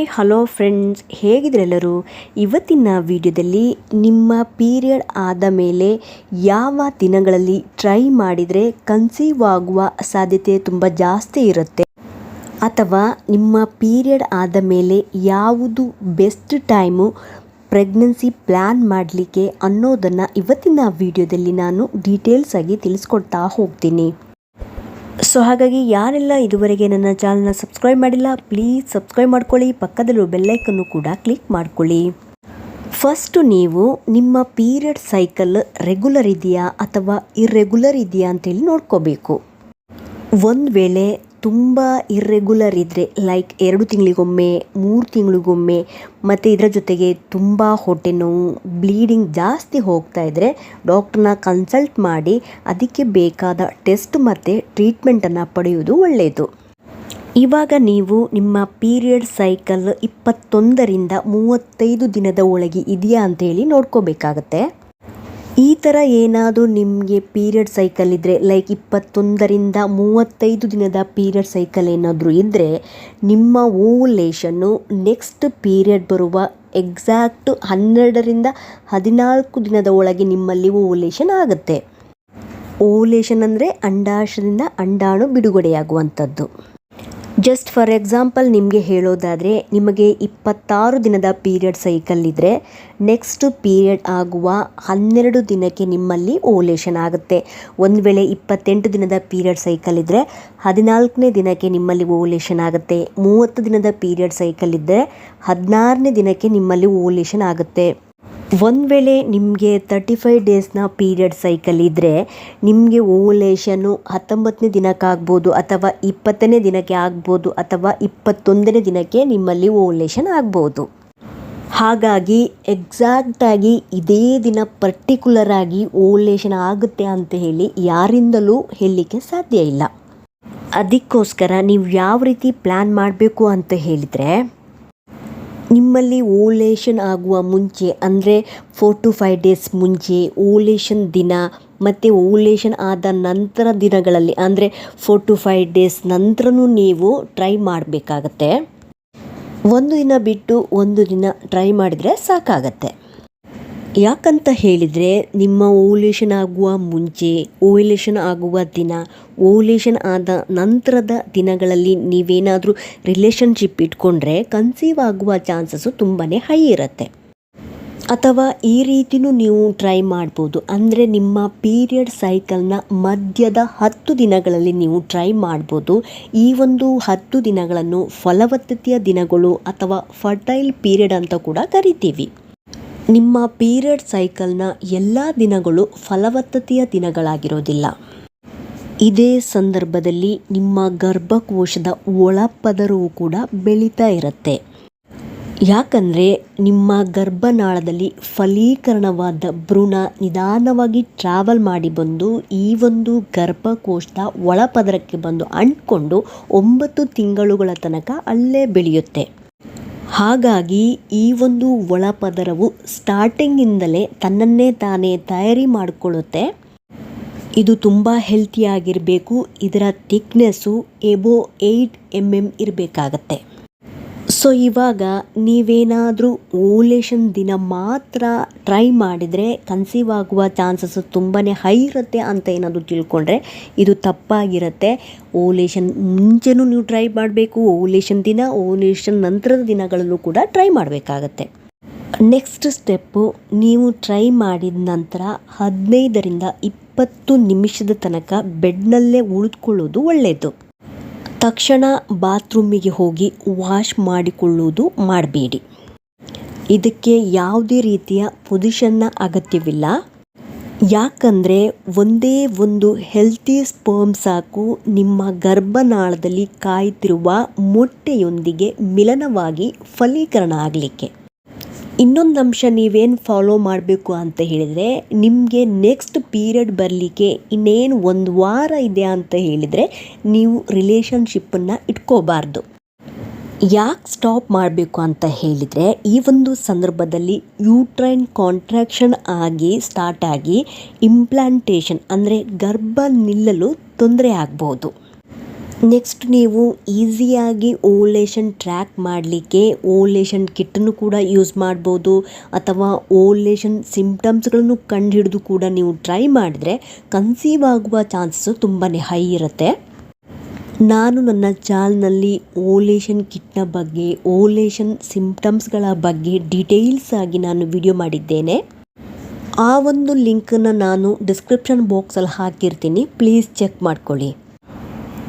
Hi hello friends ಹೇಗಿದ್ರೆಲ್ಲರೂ? ಇವತ್ತಿನ ವಿಡಿಯೋದಲ್ಲಿ ನಿಮ್ಮ ಪೀರಿಯಡ್ ಆದ ಮೇಲೆ ಯಾವ ದಿನಗಳಲ್ಲಿ ಟ್ರೈ ಮಾಡಿದರೆ ಕನ್ಸೀವ್ ಆಗುವ ಸಾಧ್ಯತೆ ತುಂಬ ಜಾಸ್ತಿ ಇರುತ್ತೆ? ಅಥವಾ ನಿಮ್ಮ ಪೀರಿಯಡ್ ಆದ ಮೇಲೆ ಯಾವುದು ಬೆಸ್ಟ್ ಟೈಮು ಪ್ರೆಗ್ನೆನ್ಸಿ ಪ್ಲ್ಯಾನ್ ಮಾಡಲಿಕ್ಕೆ ಅನ್ನೋದನ್ನು ಇವತ್ತಿನ ವಿಡಿಯೋದಲ್ಲಿ ನಾನು ಡೀಟೇಲ್ಸ್ ಆಗಿ ತಿಳಿಸ್ಕೊಡ್ತಾ ಹೋಗ್ತೀನಿ. ಸೊ ಹಾಗಾಗಿ ಯಾರೆಲ್ಲ ಇದುವರೆಗೆ ನನ್ನ ಚಾನಲ್ನ ಸಬ್ಸ್ಕ್ರೈಬ್ ಮಾಡಿಲ್ಲ ಪ್ಲೀಸ್ ಸಬ್ಸ್ಕ್ರೈಬ್ ಮಾಡ್ಕೊಳ್ಳಿ. ಪಕ್ಕದಲ್ಲೂ ಬೆಲ್ಲೈಕನ್ನು ಕೂಡ ಕ್ಲಿಕ್ ಮಾಡ್ಕೊಳ್ಳಿ. ಫಸ್ಟು ನೀವು ನಿಮ್ಮ ಪೀರಿಯಡ್ ಸೈಕಲ್ ರೆಗ್ಯುಲರ್ ಇದೆಯಾ ಅಥವಾ ಇರ್ರೆಗ್ಯುಲರ್ ಇದೆಯಾ ಅಂತೇಳಿ ನೋಡ್ಕೋಬೇಕು. ಒಂದು ವೇಳೆ ತುಂಬ ಇರ್ರೆಗ್ಯುಲರ್ ಇದ್ದರೆ ಲೈಕ್ ಎರಡು ತಿಂಗಳಿಗೊಮ್ಮೆ, ಮೂರು ತಿಂಗಳಿಗೊಮ್ಮೆ, ಮತ್ತು ಇದರ ಜೊತೆಗೆ ತುಂಬ ಹೊಟ್ಟೆ ನೋವು ಬ್ಲೀಡಿಂಗ್ ಜಾಸ್ತಿ ಹೋಗ್ತಾ ಇದ್ದರೆ ಡಾಕ್ಟ್ರನ್ನ ಕನ್ಸಲ್ಟ್ ಮಾಡಿ ಅದಕ್ಕೆ ಬೇಕಾದ ಟೆಸ್ಟ್ ಮತ್ತು ಟ್ರೀಟ್ಮೆಂಟನ್ನು ಪಡೆಯುವುದು ಒಳ್ಳೆಯದು ಇವಾಗ ನೀವು ನಿಮ್ಮ ಪೀರಿಯಡ್ ಸೈಕಲ್ ಇಪ್ಪತ್ತೊಂದರಿಂದ ಮೂವತ್ತೈದು ದಿನದ ಒಳಗೆ ಇದೆಯಾ ಅಂತೇಳಿ ನೋಡ್ಕೋಬೇಕಾಗತ್ತೆ. ಈ ಥರ ಏನಾದರೂ ನಿಮಗೆ ಪೀರಿಯಡ್ ಸೈಕಲ್ ಇದ್ದರೆ ಲೈಕ್ ಇಪ್ಪತ್ತೊಂದರಿಂದ ಮೂವತ್ತೈದು ದಿನದ ಪೀರಿಯಡ್ ಸೈಕಲ್ ಏನಾದರೂ ಇದ್ದರೆ ನಿಮ್ಮ ಓವುಲೇಷನ್ನು ನೆಕ್ಸ್ಟ್ ಪೀರಿಯಡ್ ಬರುವ ಎಕ್ಸಾಕ್ಟ್ ಹನ್ನೆರಡರಿಂದ ಹದಿನಾಲ್ಕು ದಿನದ ಒಳಗೆ ನಿಮ್ಮಲ್ಲಿ ಓವುಲೇಷನ್ ಆಗುತ್ತೆ. ಓವುಲೇಷನ್ ಅಂದರೆ ಅಂಡಾಶದಿಂದ ಅಂಡಾಣು ಬಿಡುಗಡೆಯಾಗುವಂಥದ್ದು. ಜಸ್ಟ್ ಫಾರ್ ಎಕ್ಸಾಂಪಲ್ ನಿಮಗೆ ಹೇಳೋದಾದರೆ, ನಿಮಗೆ ಇಪ್ಪತ್ತಾರು ದಿನದ ಪೀರಿಯಡ್ ಸೈಕಲ್ ಇದ್ದರೆ ನೆಕ್ಸ್ಟ್ ಪೀರಿಯಡ್ ಆಗುವ ಹನ್ನೆರಡು ದಿನಕ್ಕೆ ನಿಮ್ಮಲ್ಲಿ ಓಲೇಷನ್ ಆಗುತ್ತೆ. ಒಂದು ವೇಳೆ ಇಪ್ಪತ್ತೆಂಟು ದಿನದ ಪೀರಿಯಡ್ ಸೈಕಲ್ ಇದ್ದರೆ ಹದಿನಾಲ್ಕನೇ ದಿನಕ್ಕೆ ನಿಮ್ಮಲ್ಲಿ ಓಲೇಷನ್ ಆಗುತ್ತೆ. ಮೂವತ್ತು ದಿನದ ಪೀರಿಯಡ್ ಸೈಕಲ್ ಇದ್ದರೆ ಹದಿನಾರನೇ ದಿನಕ್ಕೆ ನಿಮ್ಮಲ್ಲಿ ಓಲೇಷನ್ ಆಗುತ್ತೆ. ಒಂದು ವೇಳೆ ನಿಮಗೆ ತರ್ಟಿ ಫೈವ್ ಡೇಸ್ನ ಪೀರಿಯಡ್ ಸೈಕಲ್ ಇದ್ದರೆ ನಿಮಗೆ ಓವುಲೇಷನ್ನು ಹತ್ತೊಂಬತ್ತನೇ ದಿನಕ್ಕಾಗ್ಬೋದು ಅಥವಾ ಇಪ್ಪತ್ತನೇ ದಿನಕ್ಕೆ ಆಗ್ಬೋದು ಅಥವಾ ಇಪ್ಪತ್ತೊಂದನೇ ದಿನಕ್ಕೆ ನಿಮ್ಮಲ್ಲಿ ಓವುಲೇಷನ್ ಆಗ್ಬೋದು. ಹಾಗಾಗಿ ಎಕ್ಸಾಕ್ಟಾಗಿ ಇದೇ ದಿನ ಪರ್ಟಿಕ್ಯುಲರ್ ಆಗಿ ಓವುಲೇಷನ್ ಆಗುತ್ತೆ ಅಂತ ಹೇಳಿ ಯಾರಿಂದಲೂ ಹೇಳಲಿಕ್ಕೆ ಸಾಧ್ಯ ಇಲ್ಲ. ಅದಕ್ಕೋಸ್ಕರ ನೀವು ಯಾವ ರೀತಿ ಪ್ಲ್ಯಾನ್ ಮಾಡಬೇಕು ಅಂತ ಹೇಳಿದರೆ ನಿಮ್ಮಲ್ಲಿ ಓಲೇಷನ್ ಆಗುವ ಮುಂಚೆ, ಅಂದರೆ ಫೋರ್ ಟು ಫೈವ್ ಡೇಸ್ ಮುಂಚೆ ಓಲೇಷನ್ ದಿನ, ಮತ್ತು ಓಲೇಷನ್ ಆದ ನಂತರ ದಿನಗಳಲ್ಲಿ, ಅಂದರೆ ಫೋರ್ ಟು ಫೈವ್ ಡೇಸ್ ನಂತರನೂ ನೀವು ಟ್ರೈ ಮಾಡಬೇಕಾಗತ್ತೆ. ಒಂದು ದಿನ ಬಿಟ್ಟು ಒಂದು ದಿನ ಟ್ರೈ ಮಾಡಿದರೆ ಸಾಕಾಗತ್ತೆ. ಯಾಕಂತ ಹೇಳಿದರೆ ನಿಮ್ಮ ಓವ್ಯುಲೇಷನ್ ಆಗುವ ಮುಂಚೆ ಓವ್ಯುಲೇಷನ್ ಆಗುವ ದಿನ ಓವ್ಯುಲೇಷನ್ ಆದ ನಂತರದ ದಿನಗಳಲ್ಲಿ ನೀವೇನಾದರೂ ರಿಲೇಷನ್ಶಿಪ್ ಇಟ್ಕೊಂಡ್ರೆ ಕನ್ಸೀವ್ ಆಗುವ ಚಾನ್ಸಸ್ಸು ತುಂಬಾ ಹೈ ಇರುತ್ತೆ. ಅಥವಾ ಈ ರೀತಿಯೂ ನೀವು ಟ್ರೈ ಮಾಡ್ಬೋದು. ಅಂದರೆ ನಿಮ್ಮ ಪೀರಿಯಡ್ ಸೈಕಲ್ನ ಮಧ್ಯದ ಹತ್ತು ದಿನಗಳಲ್ಲಿ ನೀವು ಟ್ರೈ ಮಾಡ್ಬೋದು. ಈ ಒಂದು ಹತ್ತು ದಿನಗಳನ್ನು ಫಲವತ್ತತೆಯ ದಿನಗಳು ಅಥವಾ ಫರ್ಟೈಲ್ ಪೀರಿಯಡ್ ಅಂತ ಕೂಡ ಕರಿತೀವಿ. ನಿಮ್ಮ ಪೀರಿಯಡ್ ಸೈಕಲ್ನ ಎಲ್ಲ ದಿನಗಳು ಫಲವತ್ತತೆಯ ದಿನಗಳಾಗಿರೋದಿಲ್ಲ. ಇದೇ ಸಂದರ್ಭದಲ್ಲಿ ನಿಮ್ಮ ಗರ್ಭಕೋಶದ ಒಳಪದರವು ಕೂಡ ಬೆಳೀತಾ ಇರುತ್ತೆ. ಯಾಕಂದರೆ ನಿಮ್ಮ ಗರ್ಭನಾಳದಲ್ಲಿ ಫಲೀಕರಣವಾದ ಭ್ರೂಣ ನಿಧಾನವಾಗಿ ಟ್ರಾವೆಲ್ ಮಾಡಿ ಬಂದು ಈ ಒಂದು ಗರ್ಭಕೋಶದ ಒಳಪದರಕ್ಕೆ ಬಂದು ಅಂಟ್ಕೊಂಡು ಒಂಬತ್ತು ತಿಂಗಳುಗಳ ತನಕ ಅಲ್ಲೇ ಬೆಳೆಯುತ್ತೆ. ಹಾಗಾಗಿ ಈ ಒಂದು ಒಳಪದರವು ಸ್ಟಾರ್ಟಿಂಗಿಂದಲೇ ತನ್ನನ್ನೇ ತಾನೇ ತಯಾರಿ ಮಾಡಿಕೊಳ್ಳುತ್ತೆ. ಇದು ತುಂಬ ಹೆಲ್ತಿಯಾಗಿರಬೇಕು ಇದರ thickness above eight M M ಇರಬೇಕಾಗತ್ತೆ. ಸೊ ಇವಾಗ ನೀವೇನಾದರೂ ಓಲೇಷನ್ ದಿನ ಮಾತ್ರ ಟ್ರೈ ಮಾಡಿದರೆ ಕನ್ಸೀವ್ ಆಗುವ ಚಾನ್ಸಸ್ ತುಂಬಾ ಹೈ ಇರುತ್ತೆ ಅಂತ ಏನಾದರೂ ತಿಳ್ಕೊಂಡ್ರೆ ಇದು ತಪ್ಪಾಗಿರುತ್ತೆ. ಓಲೇಷನ್ ಮುಂಚೆನೂ ನೀವು ಟ್ರೈ ಮಾಡಬೇಕು, ಓಲೇಷನ್ ದಿನ, ಓಲೇಷನ್ ನಂತರದ ದಿನಗಳಲ್ಲೂ ಕೂಡ ಟ್ರೈ ಮಾಡಬೇಕಾಗತ್ತೆ. ನೆಕ್ಸ್ಟ್ ಸ್ಟೆಪ್ಪು, ನೀವು ಟ್ರೈ ಮಾಡಿದ ನಂತರ ಹದಿನೈದರಿಂದ ಇಪ್ಪತ್ತು ನಿಮಿಷದ ತನಕ ಬೆಡ್ನಲ್ಲೇ ಉಳಿದುಕೊಳ್ಳೋದು ಒಳ್ಳೆಯದು ತಕ್ಷಣ ಬಾತ್ರೂಮಿಗೆ ಹೋಗಿ ವಾಶ್ ಮಾಡಿಕೊಳ್ಳುವುದು ಮಾಡಬೇಡಿ. ಇದಕ್ಕೆ ಯಾವುದೇ ರೀತಿಯ ಪೊಸಿಷನ್ನ ಅಗತ್ಯವಿಲ್ಲ. ಯಾಕಂದರೆ ಒಂದೇ ಒಂದು ಹೆಲ್ತಿ ಸ್ಪರ್ಮ್ ಸಾಕು ನಿಮ್ಮ ಗರ್ಭನಾಳದಲ್ಲಿ ಕಾಯುತ್ತಿರುವ ಮೊಟ್ಟೆಯೊಂದಿಗೆ ಮಿಲನವಾಗಿ ಫಲೀಕರಣ ಆಗಲಿಕ್ಕೆ. ಇನ್ನೊಂದು ಅಂಶ ನೀವೇನು ಫಾಲೋ ಮಾಡಬೇಕು ಅಂತ ಹೇಳಿದರೆ, ನಿಮಗೆ ನೆಕ್ಸ್ಟ್ ಪೀರಿಯಡ್ ಬರಲಿಕ್ಕೆ ಇನ್ನೇನು ಒಂದು ವಾರ ಇದೆ ಅಂತ ಹೇಳಿದರೆ, ನೀವು ರಿಲೇಷನ್ಶಿಪ್ಪನ್ನು ಇಟ್ಕೋಬಾರ್ದು. ಯಾಕೆ ಸ್ಟಾಪ್ ಮಾಡಬೇಕು ಅಂತ ಹೇಳಿದರೆ, ಈ ಒಂದು ಸಂದರ್ಭದಲ್ಲಿ ಯೂಟ್ರೈನ್ ಕಾಂಟ್ರಾಕ್ಷನ್ ಆಗಿ ಸ್ಟಾರ್ಟ್ ಆಗಿ ಇಂಪ್ಲಾಂಟೇಷನ್ ಅಂದರೆ ಗರ್ಭ ನಿಲ್ಲಲು ತೊಂದರೆ ಆಗ್ಬೋದು. ನೆಕ್ಸ್ಟ್ ನೀವು ಈಸಿಯಾಗಿ ಓಲೇಷನ್ ಟ್ರ್ಯಾಕ್ ಮಾಡಲಿಕ್ಕೆ ಓಲೇಷನ್ ಕಿಟ್ಟನ್ನು ಕೂಡ ಯೂಸ್ ಮಾಡ್ಬೋದು, ಅಥವಾ ಓಲೇಷನ್ ಸಿಂಪ್ಟಮ್ಸ್ಗಳನ್ನು ಕಂಡುಹಿಡಿದು ಕೂಡ ನೀವು ಟ್ರೈ ಮಾಡಿದ್ರೆ ಕನ್ಸೀವ್ ಆಗುವ ಚಾನ್ಸಸ್ಸು ತುಂಬಾ ಹೈ ಇರುತ್ತೆ. ನಾನು ನನ್ನ ಚಾನಲ್ನಲ್ಲಿ ಓಲೇಷನ್ ಕಿಟ್ನ ಬಗ್ಗೆ ಓಲೇಷನ್ ಸಿಂಪ್ಟಮ್ಸ್ಗಳ ಬಗ್ಗೆ ಡೀಟೇಲ್ಸ್ ಆಗಿ ನಾನು ವಿಡಿಯೋ ಮಾಡಿದ್ದೇನೆ. ಆ ಒಂದು ಲಿಂಕನ್ನು ನಾನು ಡಿಸ್ಕ್ರಿಪ್ಷನ್ ಬಾಕ್ಸಲ್ಲಿ ಹಾಕಿರ್ತೀನಿ ಪ್ಲೀಸ್ ಚೆಕ್ ಮಾಡ್ಕೊಳ್ಳಿ.